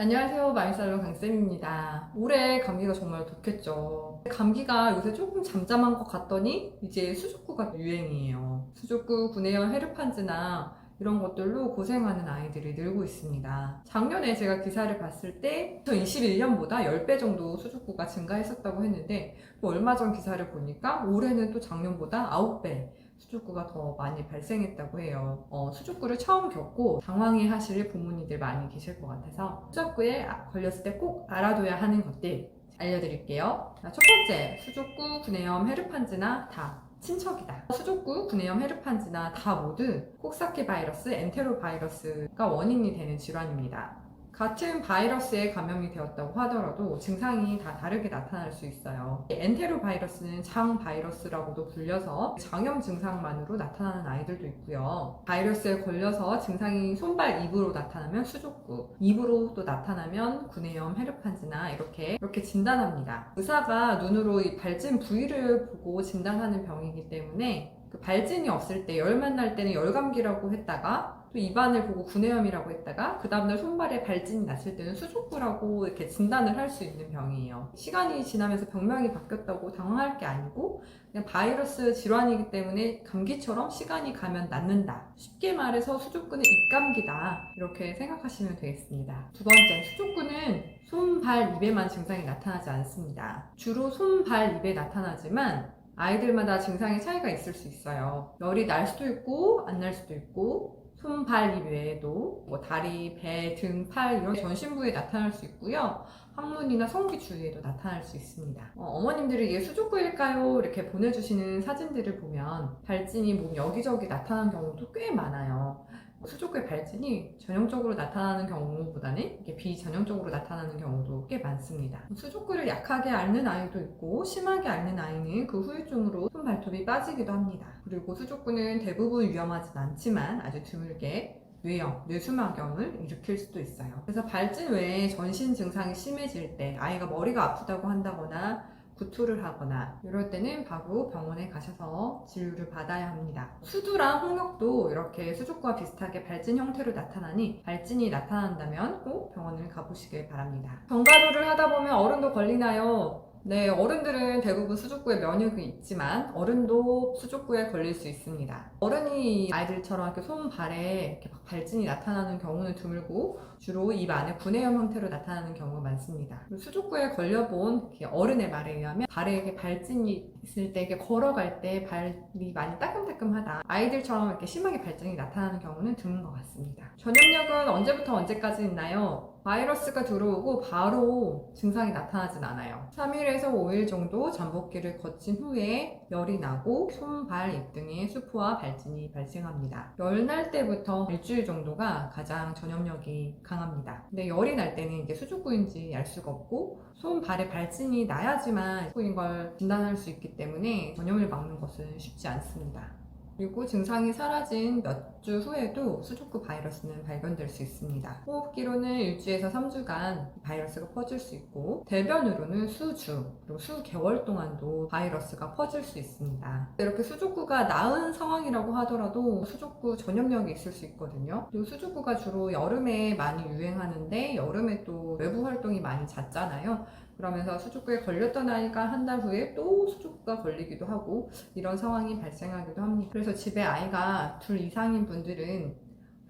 안녕하세요. 마이살로 강쌤입니다. 올해 감기가 정말 독했죠. 감기가 요새 조금 잠잠한 것 같더니 이제 수족구가 유행이에요. 수족구, 구내염, 헤르판즈나 이런 것들로 고생하는 아이들이 늘고 있습니다. 작년에 제가 기사를 봤을 때 2021년보다 10배 정도 수족구가 증가했었다고 했는데 또 얼마 전 기사를 보니까 올해는 또 작년보다 9배 수족구가 더 많이 발생했다고 해요. 어, 수족구를 처음 겪고 당황해 하실 부모님들 많이 계실 것 같아서 수족구에 아- 걸렸을 때 꼭 알아둬야 하는 것들 알려드릴게요. 자, 첫 번째, 수족구, 구내염, 헤르판즈나 다 친척이다. 수족구, 구내염, 헤르판즈나 다 모두 코크사키 바이러스, 엔테로 바이러스가 원인이 되는 질환입니다. 같은 바이러스에 감염이 되었다고 하더라도 증상이 다 다르게 나타날 수 있어요. 엔테로 바이러스는 장 바이러스라고도 불려서 장염 증상만으로 나타나는 아이들도 있고요. 바이러스에 걸려서 증상이 손발 입으로 나타나면 수족구, 입으로 또 나타나면 구내염, 헤르판즈나 이렇게 이렇게 진단합니다. 의사가 눈으로 이 발진 부위를 보고 진단하는 병이기 때문에 그 발진이 없을 때 열 만 날 때는 열감기라고 했다가 또 입안을 보고 구내염이라고 했다가 그 다음날 손발에 발진이 났을 때는 수족구라고 이렇게 진단을 할 수 있는 병이에요. 시간이 지나면서 병명이 바뀌었다고 당황할 게 아니고 그냥 바이러스 질환이기 때문에 감기처럼 시간이 가면 낫는다. 쉽게 말해서 수족구는 입감기다. 이렇게 생각하시면 되겠습니다. 두 번째, 수족구는 손, 발, 입에만 증상이 나타나지 않습니다. 주로 손, 발, 입에 나타나지만 아이들마다 증상의 차이가 있을 수 있어요. 열이 날 수도 있고 안 날 수도 있고 손, 발, 입 외에도 뭐 다리, 배, 등, 팔 이런 전신 부위에 나타날 수 있고요. 항문이나 성기 주위에도 나타날 수 있습니다. 어, 머님들이 이게 수족구일까요? 이렇게 보내주시는 사진들을 보면 발진이 몸 여기저기 나타나는 경우도 꽤 많아요. 수족구의 발진이 전형적으로 나타나는 경우보다는 이게 비전형적으로 나타나는 경우도 꽤 많습니다. 수족구를 약하게 앓는 아이도 있고 심하게 앓는 아이는 그 후유증으로 손 발톱이 빠지기도 합니다. 그리고 수족구는 대부분 위험하진 않지만 아주 드물게 뇌염, 뇌수막염을 일으킬 수도 있어요. 그래서 발진 외에 전신 증상이 심해질 때 아이가 머리가 아프다고 한다거나 구토를 하거나 이럴 때는 바로 병원에 가셔서 진료를 받아야 합니다. 수두랑 홍역도 이렇게 수족과 비슷하게 발진 형태로 나타나니 발진이 나타난다면 꼭 병원을 가보시길 바랍니다. 견과류를 하다 보면 어른도 걸리나요? 네, 어른들은 대부분 수족구에 면역이 있지만 어른도 수족구에 걸릴 수 있습니다. 어른이 아이들처럼 이렇게 손, 발에 이렇게 막 발진이 나타나는 경우는 드물고 주로 입 안에 구내염 형태로 나타나는 경우가 많습니다. 수족구에 걸려본 어른의 말에 의하면 발에 이렇게 발진이 있을 때 이렇게 걸어갈 때 발이 많이 따끔따끔하다. 아이들처럼 이렇게 심하게 발진이 나타나는 경우는 드문 것 같습니다. 전염력은 언제부터 언제까지 있나요? 바이러스가 들어오고 바로 증상이 나타나진 않아요. 3일에서 5일 정도 잠복기를 거친 후에 열이 나고 손, 발, 입 등의 수포와 발진이 발생합니다. 열 날 때부터 일주일 정도가 가장 전염력이 강합니다. 근데 열이 날 때는 이게 수족구인지 알 수가 없고 손, 발에 발진이 나야지만 수족구인 걸 진단할 수 있기 때문에 전염을 막는 것은 쉽지 않습니다. 그리고 증상이 사라진 몇 주 후에도 수족구 바이러스는 발견될 수 있습니다. 호흡기로는 일주에서 3주간 바이러스가 퍼질 수 있고 대변으로는 수주 그리고 수개월 동안도 바이러스가 퍼질 수 있습니다. 이렇게 수족구가 나은 상황이라고 하더라도 수족구 전염력이 있을 수 있거든요. 그리고 수족구가 주로 여름에 많이 유행하는데 여름에 또 외부 활동이 많이 잦잖아요. 그러면서 수족구에 걸렸던 아이가 한 달 후에 또 수족구가 걸리기도 하고 이런 상황이 발생하기도 합니다. 그래서 집에 아이가 둘 이상인 분들은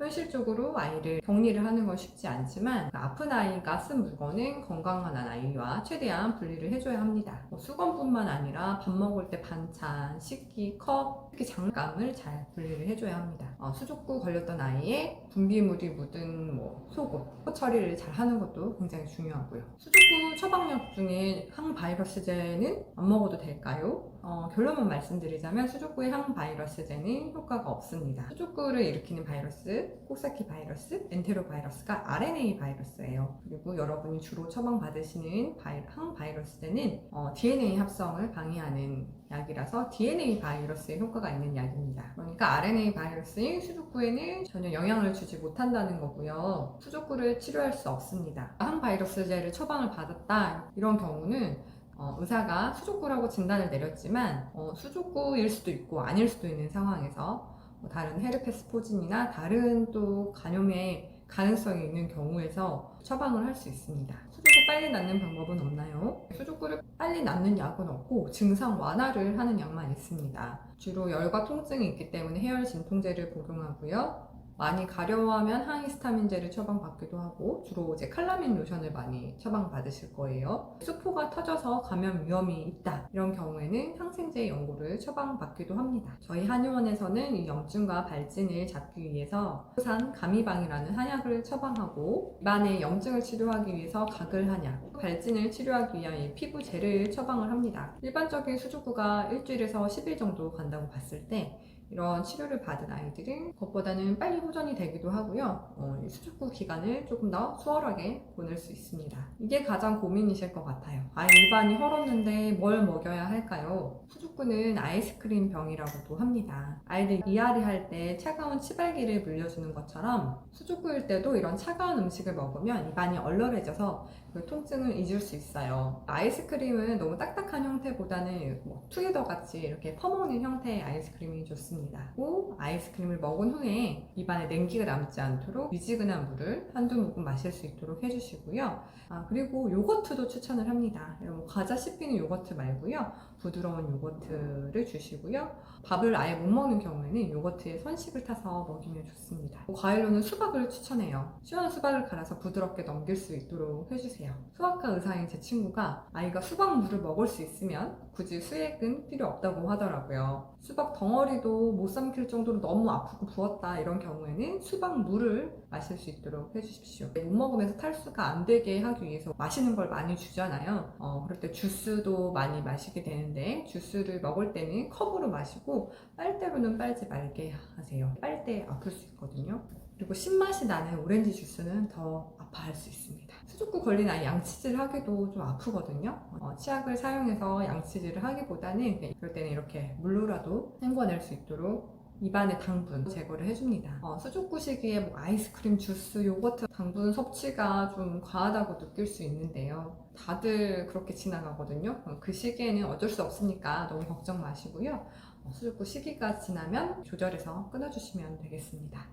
현실적으로 아이를 격리를 하는 건 쉽지 않지만 아픈 아이가 쓴 물건은 건강한 아이와 최대한 분리를 해줘야 합니다. 뭐 수건뿐만 아니라 밥 먹을 때 반찬, 식기, 컵, 특히 장갑을 잘 분리를 해줘야 합니다. 어, 수족구 걸렸던 아이의 분비물이 묻은 뭐 속옷, 코 처리를 잘 하는 것도 굉장히 중요하고요. 수족구 처방약 중에 항바이러스제는 안 먹어도 될까요? 어, 결론만 말씀드리자면 수족구의 항바이러스제는 효과가 없습니다. 수족구를 일으키는 바이러스, 코사키 바이러스, 엔테로 바이러스가 RNA 바이러스예요. 그리고 여러분이 주로 처방받으시는 바이, 항바이러스제는 어, DNA 합성을 방해하는 약이라서 DNA 바이러스에 효과가 있는 약입니다. 그러니까 RNA 바이러스인 수족구에는 전혀 영향을 주지 못한다는 거고요. 수족구를 치료할 수 없습니다. 항바이러스제를 처방을 받았다 이런 경우는 어, 의사가 수족구라고 진단을 내렸지만 어, 수족구일 수도 있고 아닐 수도 있는 상황에서 뭐 다른 헤르페스 포진이나 다른 또 간염에 가능성이 있는 경우에서 처방을 할 수 있습니다. 수족구 빨리 낫는 방법은 없나요? 수족구를 빨리 낫는 약은 없고 증상 완화를 하는 약만 있습니다. 주로 열과 통증이 있기 때문에 해열 진통제를 복용하고요. 많이 가려워하면 항히스타민제를 처방받기도 하고 주로 이제 칼라민 로션을 많이 처방받으실 거예요. 수포가 터져서 감염 위험이 있다 이런 경우에는 항생제 연고를 처방받기도 합니다. 저희 한의원에서는 이 염증과 발진을 잡기 위해서 산 가미방이라는 한약을 처방하고 입안의 염증을 치료하기 위해서 가글 한약, 발진을 치료하기 위한 이 피부 젤을 처방을 합니다. 일반적인 수족구가 일주일에서 10일 정도 간다고 봤을 때 이런 치료를 받은 아이들은 그것보다는 빨리 호전이 되기도 하고요. 어, 이 수족구 기간을 조금 더 수월하게 보낼 수 있습니다. 이게 가장 고민이실 것 같아요. 아이 입안이 헐었는데 뭘 먹여야 할까요? 수족구는 아이스크림 병이라고도 합니다. 아이들 이앓이 할 때 차가운 치발기를 물려주는 것처럼 수족구일 때도 이런 차가운 음식을 먹으면 입안이 얼얼해져서 그 통증을 잊을 수 있어요. 아이스크림은 너무 딱딱한 형태보다는 뭐 투게더 같이 이렇게 퍼먹는 형태의 아이스크림이 좋습니다. 또 아이스크림을 먹은 후에 입안에 냉기가 남지 않도록 미지근한 물을 한두 모금 마실 수 있도록 해주시고요. 아, 그리고 요거트도 추천을 합니다. 이런 뭐 과자 씹히는 요거트 말고요. 부드러운 요거트를 주시고요. 밥을 아예 못 먹는 경우에는 요거트에 선식을 타서 먹이면 좋습니다. 과일로는 수박을 추천해요. 시원한 수박을 갈아서 부드럽게 넘길 수 있도록 해주세요. 수학과 의사인 제 친구가 아이가 수박물을 먹을 수 있으면 굳이 수액은 필요 없다고 하더라고요. 수박 덩어리도 못 삼킬 정도로 너무 아프고 부었다 이런 경우에는 수박 물을 마실 수 있도록 해주십시오. 못 먹으면서 탈수가 안 되게 하기 위해서 마시는 걸 많이 주잖아요. 어, 그럴 때 주스도 많이 마시게 되는데 주스를 먹을 때는 컵으로 마시고 빨대로는 빨지 말게 하세요. 빨대 아플 수 있거든요. 그리고 신맛이 나는 오렌지 주스는 더 아파할 수 있습니다. 수족구 걸린 아이 양치질 하기도 좀 아프거든요. 어, 치약을 사용해서 양치질을 하기보다는 그냥 그럴 때는 이렇게 물로라도 헹궈낼 수 있도록 입안의 당분 제거를 해줍니다. 어, 수족구 시기에 뭐 아이스크림, 주스, 요거트 당분 섭취가 좀 과하다고 느낄 수 있는데요. 다들 그렇게 지나가거든요. 어, 그 시기에는 어쩔 수 없으니까 너무 걱정 마시고요. 어, 수족구 시기가 지나면 조절해서 끊어주시면 되겠습니다.